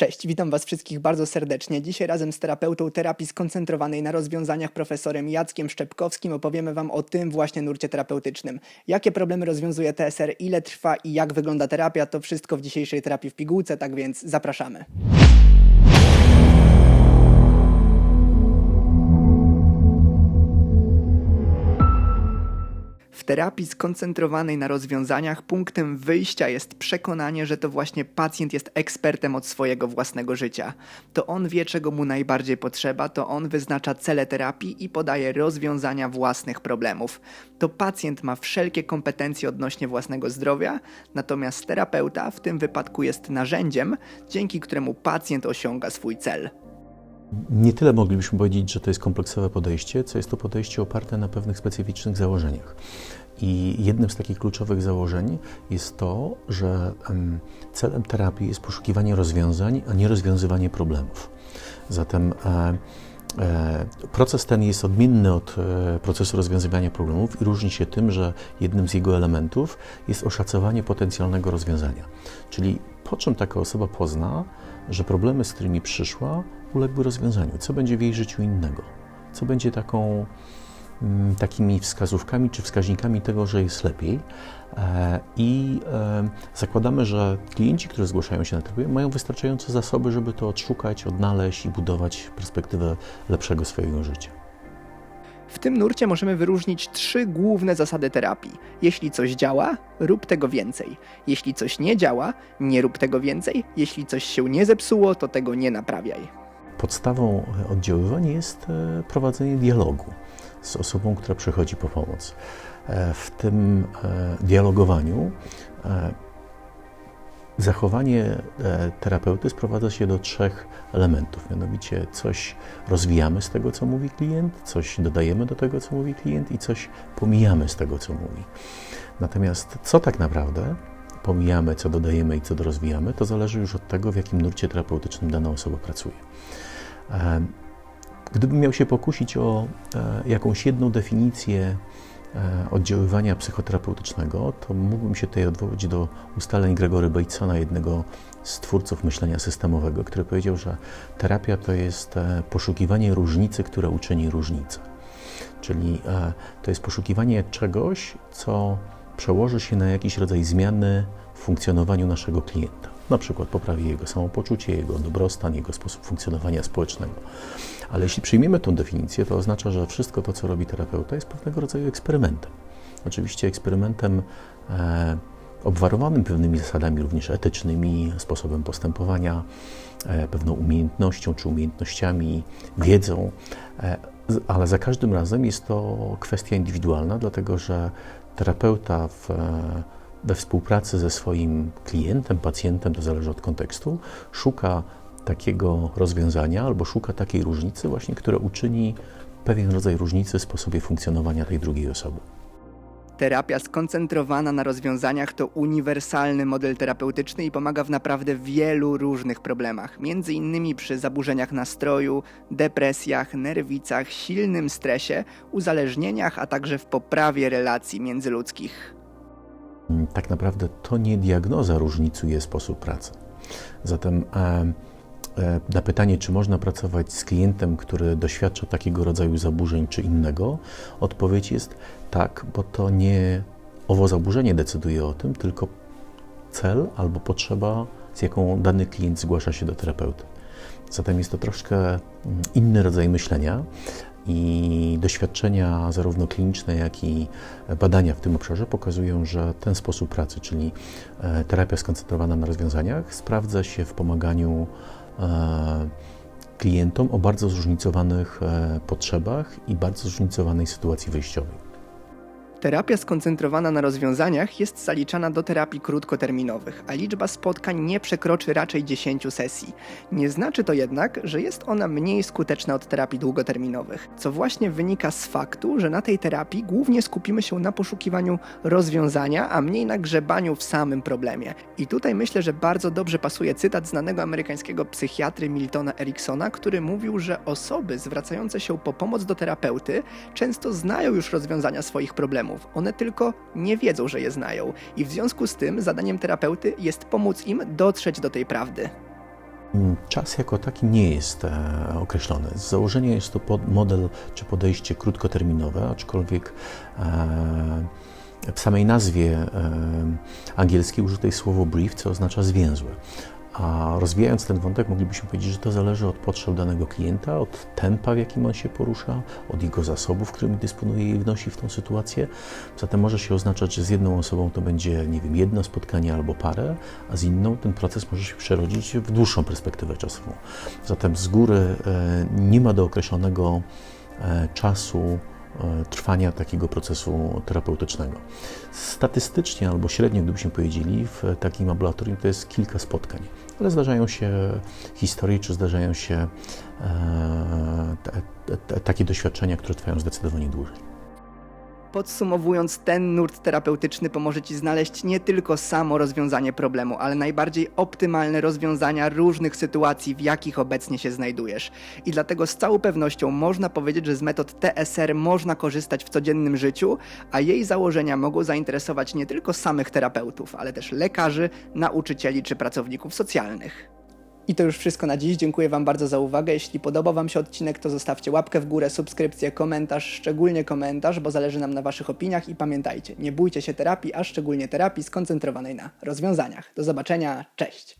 Cześć, witam Was wszystkich bardzo serdecznie. Dzisiaj razem z terapeutą terapii skoncentrowanej na rozwiązaniach profesorem Jackiem Szczepkowskim opowiemy Wam o tym właśnie nurcie terapeutycznym. Jakie problemy rozwiązuje TSR, ile trwa i jak wygląda terapia, to wszystko w dzisiejszej terapii w pigułce, tak więc zapraszamy. Terapii skoncentrowanej na rozwiązaniach punktem wyjścia jest przekonanie, że to właśnie pacjent jest ekspertem od swojego własnego życia. To on wie, czego mu najbardziej potrzeba, to on wyznacza cele terapii i podaje rozwiązania własnych problemów. To pacjent ma wszelkie kompetencje odnośnie własnego zdrowia, natomiast terapeuta w tym wypadku jest narzędziem, dzięki któremu pacjent osiąga swój cel. Nie tyle moglibyśmy powiedzieć, że to jest kompleksowe podejście, co jest to podejście oparte na pewnych specyficznych założeniach. I jednym z takich kluczowych założeń jest to, że em, celem terapii jest poszukiwanie rozwiązań, a nie rozwiązywanie problemów. Zatem e, e, proces ten jest odmienny od e, procesu rozwiązywania problemów i różni się tym, że jednym z jego elementów jest oszacowanie potencjalnego rozwiązania. Czyli po czym taka osoba pozna, że problemy, z którymi przyszła, uległy rozwiązaniu, co będzie w jej życiu innego, co będzie taką, mm, takimi wskazówkami czy wskaźnikami tego, że jest lepiej. E, I e, zakładamy, że klienci, którzy zgłaszają się na terapię, mają wystarczające zasoby, żeby to odszukać, odnaleźć i budować perspektywę lepszego swojego życia. W tym nurcie możemy wyróżnić trzy główne zasady terapii. Jeśli coś działa, rób tego więcej. Jeśli coś nie działa, nie rób tego więcej. Jeśli coś się nie zepsuło, to tego nie naprawiaj. Podstawą oddziaływania jest e, prowadzenie dialogu z osobą, która przychodzi po pomoc. E, W tym e, dialogowaniu e, zachowanie e, terapeuty sprowadza się do trzech elementów. Mianowicie coś rozwijamy z tego, co mówi klient, coś dodajemy do tego, co mówi klient i coś pomijamy z tego, co mówi. Natomiast co tak naprawdę pomijamy, co dodajemy i co rozwijamy, to zależy już od tego, w jakim nurcie terapeutycznym dana osoba pracuje. E, Gdybym miał się pokusić o e, jakąś jedną definicję oddziaływania psychoterapeutycznego, to mógłbym się tutaj odwołać do ustaleń Gregory Batesona, jednego z twórców myślenia systemowego, który powiedział, że terapia to jest e, poszukiwanie różnicy, która uczyni różnicę. Czyli e, to jest poszukiwanie czegoś, co przełoży się na jakiś rodzaj zmiany w funkcjonowaniu naszego klienta. Na przykład poprawi jego samopoczucie, jego dobrostan, jego sposób funkcjonowania społecznego. Ale jeśli przyjmiemy tą definicję, to oznacza, że wszystko to, co robi terapeuta, jest pewnego rodzaju eksperymentem. Oczywiście eksperymentem e, obwarowanym pewnymi zasadami, również etycznymi, sposobem postępowania, e, pewną umiejętnością czy umiejętnościami, wiedzą, e, ale za każdym razem jest to kwestia indywidualna, dlatego że terapeuta w, e, we współpracy ze swoim klientem, pacjentem, to zależy od kontekstu, szuka takiego rozwiązania albo szuka takiej różnicy, właśnie, która uczyni pewien rodzaj różnicy w sposobie funkcjonowania tej drugiej osoby. Terapia skoncentrowana na rozwiązaniach to uniwersalny model terapeutyczny i pomaga w naprawdę wielu różnych problemach, między innymi przy zaburzeniach nastroju, depresjach, nerwicach, silnym stresie, uzależnieniach, a także w poprawie relacji międzyludzkich. Tak naprawdę to nie diagnoza różnicuje sposób pracy. Zatem e, e, na pytanie, czy można pracować z klientem, który doświadcza takiego rodzaju zaburzeń czy innego, odpowiedź jest tak, bo to nie owo zaburzenie decyduje o tym, tylko cel albo potrzeba, z jaką dany klient zgłasza się do terapeuty. Zatem jest to troszkę mm, inny rodzaj myślenia i doświadczenia zarówno kliniczne, jak i badania w tym obszarze pokazują, że ten sposób pracy, czyli e, terapia skoncentrowana na rozwiązaniach, sprawdza się w pomaganiu e, klientom o bardzo zróżnicowanych e, potrzebach i bardzo zróżnicowanej sytuacji wyjściowej. Terapia skoncentrowana na rozwiązaniach jest zaliczana do terapii krótkoterminowych, a liczba spotkań nie przekroczy raczej 10 sesji. Nie znaczy to jednak, że jest ona mniej skuteczna od terapii długoterminowych, co właśnie wynika z faktu, że na tej terapii głównie skupimy się na poszukiwaniu rozwiązania, a mniej na grzebaniu w samym problemie. I tutaj myślę, że bardzo dobrze pasuje cytat znanego amerykańskiego psychiatry Miltona Ericksona, który mówił, że osoby zwracające się po pomoc do terapeuty często znają już rozwiązania swoich problemów. One tylko nie wiedzą, że je znają. I w związku z tym zadaniem terapeuty jest pomóc im dotrzeć do tej prawdy. Mm, Czas jako taki nie jest e, określony. Z założenia jest to model czy podejście krótkoterminowe, aczkolwiek e, w samej nazwie e, angielskiej użyte jest słowo brief, co oznacza zwięzłe. A rozwijając ten wątek, moglibyśmy powiedzieć, że to zależy od potrzeb danego klienta, od tempa, w jakim on się porusza, od jego zasobów, którymi dysponuje i wnosi w tą sytuację. Zatem może się oznaczać, że z jedną osobą to będzie, nie wiem, jedno spotkanie albo parę, a z inną ten proces może się przerodzić w dłuższą perspektywę czasową. Zatem z góry e, nie ma do określonego e, czasu trwania takiego procesu terapeutycznego. Statystycznie albo średnio, gdybyśmy powiedzieli, w takim ambulatorium to jest kilka spotkań, ale zdarzają się historie, czy zdarzają się e, te, te, takie doświadczenia, które trwają zdecydowanie dłużej. Podsumowując, ten nurt terapeutyczny pomoże Ci znaleźć nie tylko samo rozwiązanie problemu, ale najbardziej optymalne rozwiązania różnych sytuacji, w jakich obecnie się znajdujesz. I dlatego z całą pewnością można powiedzieć, że z metod TSR można korzystać w codziennym życiu, a jej założenia mogą zainteresować nie tylko samych terapeutów, ale też lekarzy, nauczycieli czy pracowników socjalnych. I to już wszystko na dziś. Dziękuję Wam bardzo za uwagę. Jeśli podobał Wam się odcinek, to zostawcie łapkę w górę, subskrypcję, komentarz, szczególnie komentarz, bo zależy nam na Waszych opiniach. I pamiętajcie, nie bójcie się terapii, a szczególnie terapii skoncentrowanej na rozwiązaniach. Do zobaczenia, cześć!